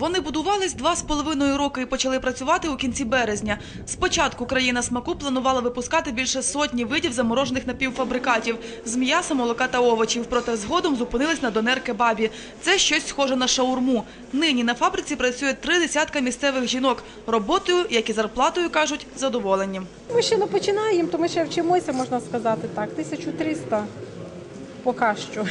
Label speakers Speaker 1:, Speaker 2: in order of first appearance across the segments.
Speaker 1: Вони будувались два з половиною роки і почали працювати у кінці березня. Спочатку країна смаку планувала випускати більше сотні видів заморожених напівфабрикатів з м'яса, молока та овочів. Проте згодом зупинились на донер-кебабі. Це щось схоже на шаурму. Нині на фабриці працює три десятка місцевих жінок. Роботою, як і зарплатою, кажуть, задоволені.
Speaker 2: Ми ще не починаємо, то ми ще вчимося, можна сказати так. 1300 поки що.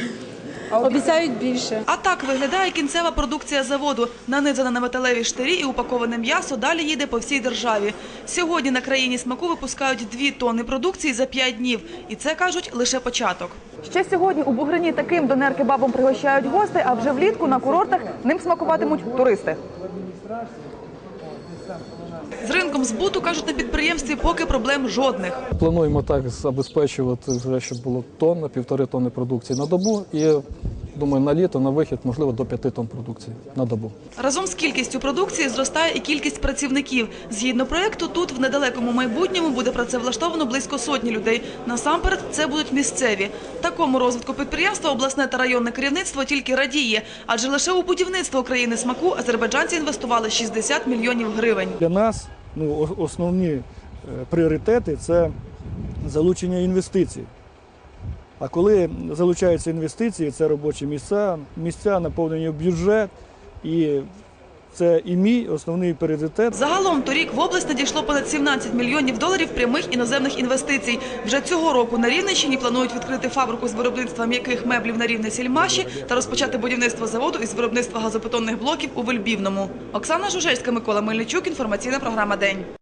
Speaker 2: Обіцяють більше.
Speaker 1: А так виглядає кінцева продукція заводу. Нанизана на металеві штирі і упаковане м'ясо далі їде по всій державі. Сьогодні на країні смаку випускають дві тонни продукції за п'ять днів. І це, кажуть, лише початок. Ще сьогодні у Бугрині таким донер-кебабом пригощають гостей, а вже влітку на курортах ним смакуватимуть туристи. З ринком збуту, кажуть на підприємстві, поки проблем жодних.
Speaker 3: Плануємо так забезпечувати, щоб було тонна, півтори тонни продукції на добу. І думаю, на літо, на вихід, можливо, до п'яти тонн продукції на добу.
Speaker 1: Разом з кількістю продукції зростає і кількість працівників. Згідно проєкту, тут в недалекому майбутньому буде працевлаштовано близько сотні людей. Насамперед, це будуть місцеві. Такому розвитку підприємства обласне та районне керівництво тільки радіє, адже лише у будівництво країни смаку азербайджанці інвестували 60 мільйонів гривень.
Speaker 4: Для нас ну, основні е, пріоритети це залучення інвестицій. А коли залучаються інвестиції, це робочі місця, місця наповнення в бюджет, і це і мій основний пріоритет.
Speaker 1: Загалом торік в область надійшло понад 17 мільйонів доларів прямих іноземних інвестицій. Вже цього року на Рівненщині планують відкрити фабрику з виробництва м'яких меблів на рівне сільмаші та розпочати будівництво заводу із виробництва газобетонних блоків у Вельбівному. Оксана Жужельська, Микола Мельничук. Інформаційна програма День.